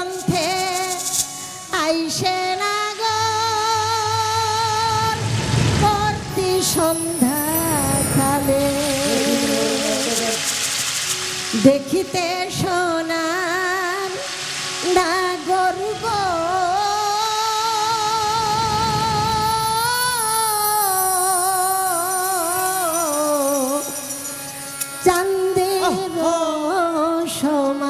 পন্থে আইসে নাগর প্রতি সন্ধ্যা কালে। দেখিতে সোনার নাগর গো চান্দের সময়